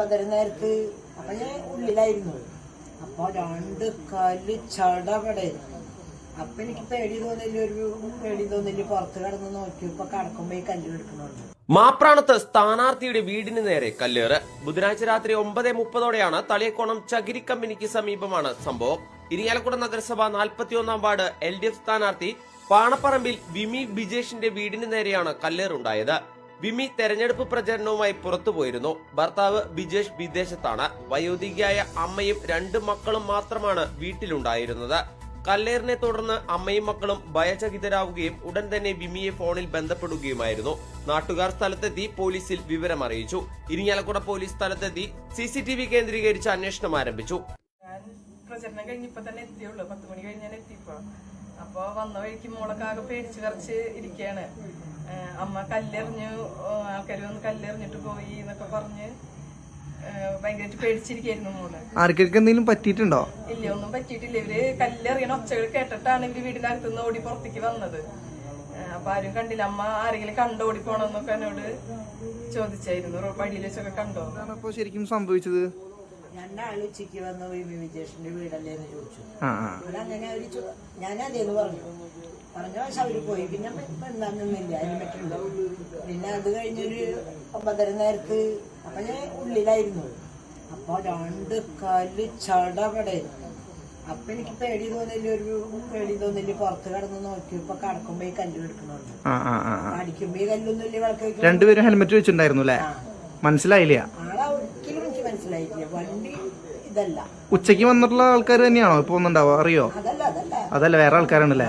ഒമ്പതര നേരത്ത് അപ്പൊ ഞാൻ ഉള്ളിലായിരുന്നു. അപ്പൊ രണ്ട് കാൽ ചടപടെ അപ്പൊ എനിക്ക് പേടി തോന്നില്ല ഒരു പേടി തോന്നില്ല. പുറത്ത് കിടന്ന് നോക്കിയപ്പോ കടക്കുമ്പോ ഈ കല്ല് എടുക്കണുണ്ട് മാപ്രാണത്ത് സ്ഥാനാർത്ഥിയുടെ വീടിന് നേരെ കല്ലേറ്. ബുധനാഴ്ച രാത്രി ഒമ്പത് മുപ്പതോടെയാണ് തളിയക്കോണം ചകിരി കമ്പനിക്ക് സമീപമാണ് സംഭവം. ഇരിങ്ങാലക്കുട നഗരസഭ നാൽപ്പത്തിയൊന്നാം വാർഡ് എൽ ഡി എഫ് സ്ഥാനാർത്ഥി പാണപ്പറമ്പിൽ വിമി ബിജേഷിന്റെ വീടിന് നേരെയാണ് കല്ലേറുണ്ടായത്. വിമി തെരഞ്ഞെടുപ്പ് പ്രചരണവുമായി പുറത്തുപോയിരുന്നു ഭർത്താവ് ബിജേഷ് വിദേശത്താണ്. വയോധികയായ അമ്മയും രണ്ട് മക്കളും മാത്രമാണ് വീട്ടിലുണ്ടായിരുന്നത്. കല്ലേറിനെ തുടർന്ന് അമ്മയും മക്കളും ഭയചകിതരാവുകയും ഉടൻ തന്നെ വിമിയെ ഫോണിൽ ബന്ധപ്പെടുകയുമായിരുന്നു. നാട്ടുകാർ സ്ഥലത്തെത്തി പോലീസിൽ വിവരം അറിയിച്ചു ഇരിങ്ങാലക്കുട പോലീസ് സ്ഥലത്തെത്തി സി സി ടി വി കേന്ദ്രീകരിച്ച് അന്വേഷണം ആരംഭിച്ചു. പ്രചരണം കഴിഞ്ഞപ്പോ തന്നെ എത്തിയുള്ളൂ. പത്ത് മണി കഴിഞ്ഞാൽ എത്തിയപ്പോ. അപ്പൊ വന്ന വഴിക്ക് മോളൊക്കെ ആകെ പേടിച്ച് കറച്ച് ഇരിക്കുകയാണ് ഏഹ് അമ്മ കല്ലെറിഞ്ഞു ആൾക്കാർ വന്ന് കല്ലെറിഞ്ഞിട്ട് പോയി എന്നൊക്കെ പറഞ്ഞ് ആർക്കൊക്കെ എന്തെങ്കിലും പറ്റിയിട്ടുണ്ടോ? ഇല്ല ഒന്നും പറ്റിയിട്ടില്ല. ഇവർ കല്ലെറിയണ ഒച്ചകൾ കേട്ടിട്ടാണ് ഇവർ വീടിനകത്ത് നിന്ന് ഓടി പുറത്തേക്ക് വന്നത്. അപ്പൊ ആരും കണ്ടില്ല. അമ്മ ആരെങ്കിലും കണ്ടോ ഓടി പോണോന്നൊക്കെ എന്നോട് ചോദിച്ചായിരുന്നു. വഴിയിൽ വെച്ചൊക്കെ കണ്ടോ? ശരിക്കും സംഭവിച്ചത്. രണ്ടാൾ ഉച്ചയ്ക്ക് വന്ന് വിമി വിജേഷിന്റെ വീടല്ലേ എന്ന് ചോദിച്ചു. ഇവിടെ അങ്ങനെ അവർ അതേന്ന് പറഞ്ഞു. പറഞ്ഞ പക്ഷെ അവർ പോയി. പിന്നെ എന്താണെന്നില്ല അതിന് പറ്റുള്ളൂ പിന്നെ അത് കഴിഞ്ഞൊരു ഒമ്പതര നേരത്ത് അപ്പൊ ഞാൻ ഉള്ളിലായിരുന്നു. അപ്പൊ രണ്ട് കല്ല് ചടപടെ. അപ്പൊ എനിക്ക് പേടി തോന്നില്ല. ഒരു പേടി തോന്നില്ല. പുറത്ത് കിടന്ന് നോക്കിയപ്പോ കടക്കുമ്പോ ഈ കല്ല് എടുക്കണുണ്ട്. അടിക്കുമ്പോ ഈ കല്ലൊന്നും ഇല്ല വിളക്ക് രണ്ടുപേരും ഹെൽമെറ്റ് വെച്ചിട്ടുണ്ടായിരുന്നു അല്ലേ? മനസ്സിലായില്ല. മനസ്സിലായിട്ടില്ല. വണ്ടി ഇതല്ല. ഉച്ചയ്ക്ക് വന്നിട്ടുള്ള ആൾക്കാർ തന്നെയാണോ? ഇപ്പൊ ഒന്നുണ്ടാവോ അറിയോ? അതല്ല അതല്ല. അതല്ല വേറെ ആൾക്കാരാണല്ലേ?